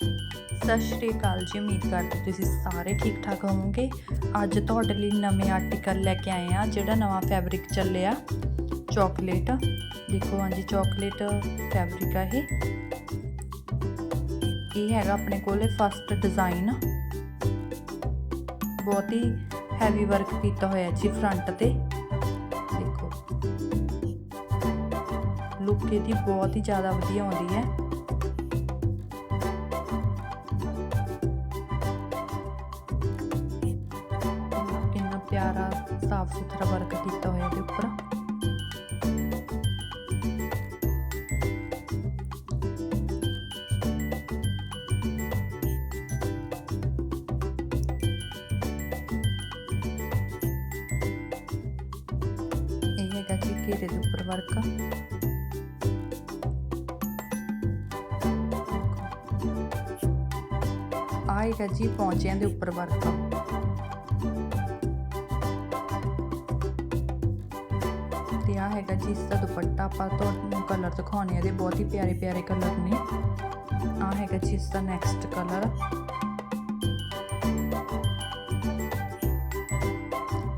ਸਤਿ ਸ਼੍ਰੀ ਅਕਾਲ ਜੀ, ਉਮੀਦ ਕਰਦੇ ਤੁਸੀਂ ਸਾਰੇ ਠੀਕ ਠਾਕ ਹੋਵੋਗੇ। ਅੱਜ ਤੁਹਾਡੇ ਲਈ ਨਵੇਂ ਆਰਟੀਕਲ ਲੈ ਕੇ ਆਏ ਆ ਜਿਹੜਾ ਨਵਾਂ ਫੈਬਰਿਕ ਚੱਲਿਆ ਚਾਕਲੇਟ ਦੇਖੋ ਹਾਂਜੀ ਚਾਕਲੇਟ ਫੈਬਰਿਕ ਆ ਇਹ। ਇਹ ਹੈਗਾ ਆਪਣੇ ਕੋਲੇ ਫਸਟ ਡਿਜ਼ਾਈਨ ਬਹੁਤ ਹੀ ਹੈਵੀ ਵਰਕ ਕੀਤਾ ਹੋਇਆ ਜੀ ਫਰੰਟ ਤੇ। ਦੇਖੋ। ਲੁੱਕ ਇਹਦੀ ਬਹੁਤ ਹੀ ਜ਼ਿਆਦਾ ਵਧੀਆ ਆਉਂਦੀ ਹੈ। ਸਾਫ਼ ਸੁਥਰਾ ਵਰਕ ਕੀਤਾ ਹੋਇਆ ਇਹਦੇ ਉੱਪਰ। ਇਹ ਹੈਗਾ ਜੀ ਘੇਰੇ ਦੇ ਉੱਪਰ ਵਰਕ ਆ ਜੀ ਪੌਂਚਿਆਂ ਦੇ ਉੱਪਰ ਵਰਕ ਤੇ ਹੈਗਾ ਜੀ, ਇਸ ਦਾ ਦੁਪੱਟਾ ਆਪਾਂ ਤੁਹਾਨੂੰ ਕਲਰ ਦਿਖਾਉਣੇ ਆ, ਇਹਦੇ ਬਹੁਤ ਹੀ ਪਿਆਰੇ ਪਿਆਰੇ ਕਲਰ ਨੇ। ਆ ਹੈਗਾ ਜੀ, ਇਸ ਦਾ ਨੈਕਸਟ ਕਲਰ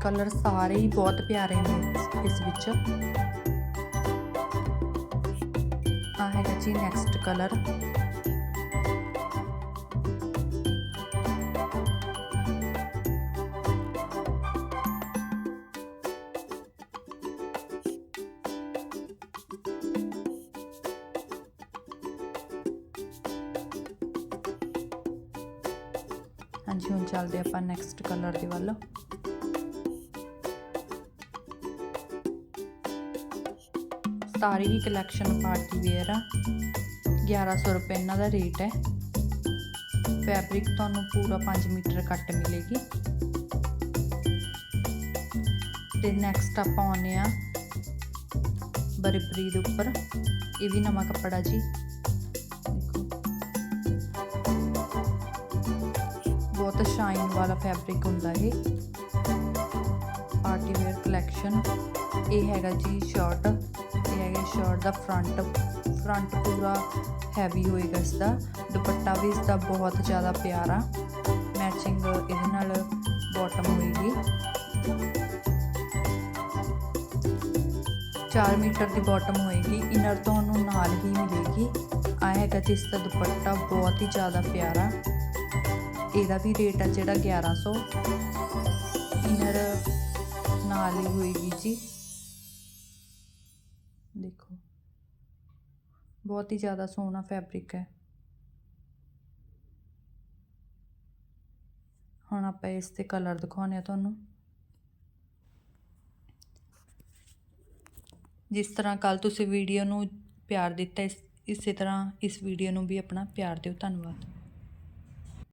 ਕਲਰ ਸਾਰੇ ਹੀ ਬਹੁਤ ਪਿਆਰੇ ਨੇ ਇਸ ਵਿੱਚ। ਆ ਹੈਗਾ ਜੀ ਨੈਕਸਟ ਕਲਰ ਹਾਂਜੀ, ਹੁਣ ਚੱਲਦੇ ਆਪਾਂ ਨੈਕਸਟ ਕਲਰ ਦੇ ਵੱਲ। ਸਾਰੀ ਹੀ ਕਲੈਕਸ਼ਨ ਪਾਰਟੀ ਵੇਅਰ ਆ 1100 ਰੁਪਏ ਇਹਨਾਂ ਦਾ ਰੇਟ ਹੈ। ਫੈਬਰਿਕ ਤੁਹਾਨੂੰ ਪੂਰਾ 5 ਮੀਟਰ ਕੱਟ ਮਿਲੇਗੀ। ਤੇ ਨੈਕਸਟ ਆਪਾਂ ਆਉਨੇ ਆ ਬਰੀਬਰੀ ਦੇ ਉੱਪਰ। ਇਹ ਵੀ ਨਵਾਂ ਕੱਪੜਾ ਜੀ। ਬਹੁਤ ਸ਼ਾਈਨ ਵਾਲਾ ਫੈਬਰਿਕ ਹੁੰਦਾ ਇਹ। ਪਾਰਟੀ ਵੇਅਰ ਕਲੈਕਸ਼ਨ ਇਹ ਹੈਗਾ ਜੀ ਸ਼ਰਟ ਇਹ ਹੈਗਾ ਸ਼ਰਟ ਦਾ ਫਰੰਟ ਫਰੰਟ ਪੂਰਾ ਹੈਵੀ ਹੋਏਗਾ ਇਸ ਦਾ ਦੁਪੱਟਾ ਵੀ ਇਸ ਦਾ ਬਹੁਤ ਜ਼ਿਆਦਾ ਪਿਆਰਾ। ਮੈਚਿੰਗ ਇਹਦੇ ਨਾਲ ਬਾਟਮ ਹੋਏਗੀ। 4 ਮੀਟਰ ਦੀ ਬਾਟਮ ਹੋਏਗੀ। ਇਨਰ ਤੁਹਾਨੂੰ ਨਾਲ ਹੀ ਮਿਲੇਗੀ। ਆ ਹੈਗਾ ਜੀ ਇਸ ਦਾ ਦੁਪੱਟਾ। ਬਹੁਤ ਹੀ ਜ਼ਿਆਦਾ ਪਿਆਰਾ। ਇਹਦਾ ਵੀ ਰੇਟ ਆ ਜਿਹੜਾ 1100 ਇਨਰ ਨਾਲ ਹੀ ਹੋਏਗੀ ਜੀ। ਦੇਖੋ, ਬਹੁਤ ਹੀ ਜ਼ਿਆਦਾ ਸੋਹਣਾ ਫੈਬਰਿਕ ਹੈ। ਹੁਣ ਆਪਾਂ ਇਸ ਤੇ ਕਲਰ ਦਿਖਾਉਣੇ ਆ ਤੁਹਾਨੂੰ। ਜਿਸ ਤਰ੍ਹਾਂ ਕੱਲ ਤੁਸੀਂ ਵੀਡੀਓ ਨੂੰ ਪਿਆਰ ਦਿੱਤਾ, ਇਸੇ ਤਰ੍ਹਾਂ ਇਸ ਵੀਡੀਓ ਨੂੰ ਵੀ ਆਪਣਾ ਪਿਆਰ ਦਿਓ। ਧੰਨਵਾਦ।